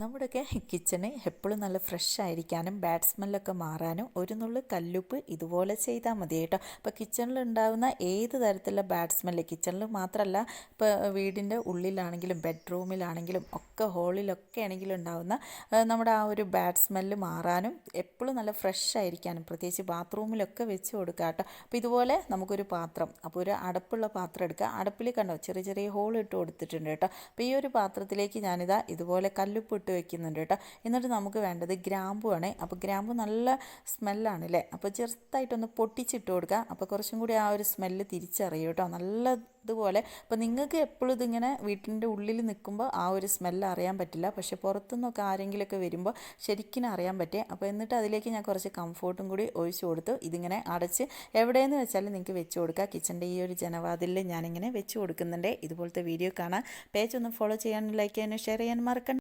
നമ്മുടെയൊക്കെ കിച്ചണ് എപ്പോഴും നല്ല ഫ്രഷ് ആയിരിക്കാനും ബാഡ് സ്മെല്ലൊക്കെ മാറാനും ഒരു നുള്ളു കല്ലുപ്പ് ഇതുപോലെ ചെയ്താൽ മതി കേട്ടോ. അപ്പോൾ കിച്ചണിൽ ഉണ്ടാകുന്ന ഏത് തരത്തിലുള്ള ബാഡ് സ്മെല്ല് കിച്ചണിൽ മാത്രമല്ല ഇപ്പോൾ വീടിന്റെ ഉള്ളിലാണെങ്കിലും ബെഡ്റൂമിലാണെങ്കിലും ഒക്കെ ഹോളിലൊക്കെ ആണെങ്കിലും ഉണ്ടാകുന്ന നമ്മുടെ ആ ഒരു ബാഡ് സ്മെല്ല് മാറാനും എപ്പോഴും നല്ല ഫ്രഷ് ആയിരിക്കാനും പ്രത്യേകിച്ച് ബാത്റൂമിലൊക്കെ വെച്ച് കൊടുക്കുക കേട്ടോ. അപ്പോൾ ഇതുപോലെ നമുക്കൊരു പാത്രം അപ്പോൾ ഒരു അടപ്പുള്ള പാത്രം എടുക്കുക. അടപ്പിൽ കണ്ടോ ചെറിയ ചെറിയ ഹോൾ ഇട്ട് കൊടുത്തിട്ടുണ്ട് കേട്ടോ. അപ്പോൾ ഈ ഒരു പാത്രത്തിലേക്ക് ഞാനിതാ ഇതുപോലെ കല്ലുപ്പ് വെക്കുന്നുണ്ട് കേട്ടോ. എന്നിട്ട് നമുക്ക് വേണ്ടത് ഗ്രാമ്പു ആണ്. അപ്പോൾ ഗ്രാമ്പു നല്ല സ്മെല്ലാണ് അല്ലേ അപ്പോൾ ചെറുതായിട്ടൊന്ന് പൊട്ടിച്ചിട്ട് കൊടുക്കുക അപ്പോൾ കുറച്ചും കൂടി ആ ഒരു സ്മെല്ല് തിരിച്ചറിയും കേട്ടോ. നല്ല ഇതുപോലെ. അപ്പോൾ നിങ്ങൾക്ക് എപ്പോഴും ഇതിങ്ങനെ വീട്ടിന്റെ ഉള്ളിൽ നിൽക്കുമ്പോൾ ആ ഒരു സ്മെല്ല് അറിയാൻ പറ്റില്ല. പക്ഷെ പുറത്തുനിന്നൊക്കെ ആരെങ്കിലുമൊക്കെ വരുമ്പോൾ ശരിക്കും അറിയാൻ പറ്റേ. അപ്പോൾ എന്നിട്ട് അതിലേക്ക് ഞാൻ കുറച്ച് കംഫോർട്ടും കൂടി ഒഴിച്ചു കൊടുത്തു. ഇതിങ്ങനെ അടച്ച് എവിടെയെന്ന് വെച്ചാൽ നിങ്ങൾക്ക് വെച്ച് കൊടുക്കുക കിച്ചന്റെ ഈ ഒരു ജനവാതിലിൽ ഞാനിങ്ങനെ വെച്ച് കൊടുക്കുന്നുണ്ട്. ഇതുപോലത്തെ വീഡിയോ കാണാൻ പേജ് ഒന്ന് ഫോളോ ചെയ്യാനും ലൈക്ക് ചെയ്യാനും ഷെയർ ചെയ്യാൻ മറക്കണ്ട.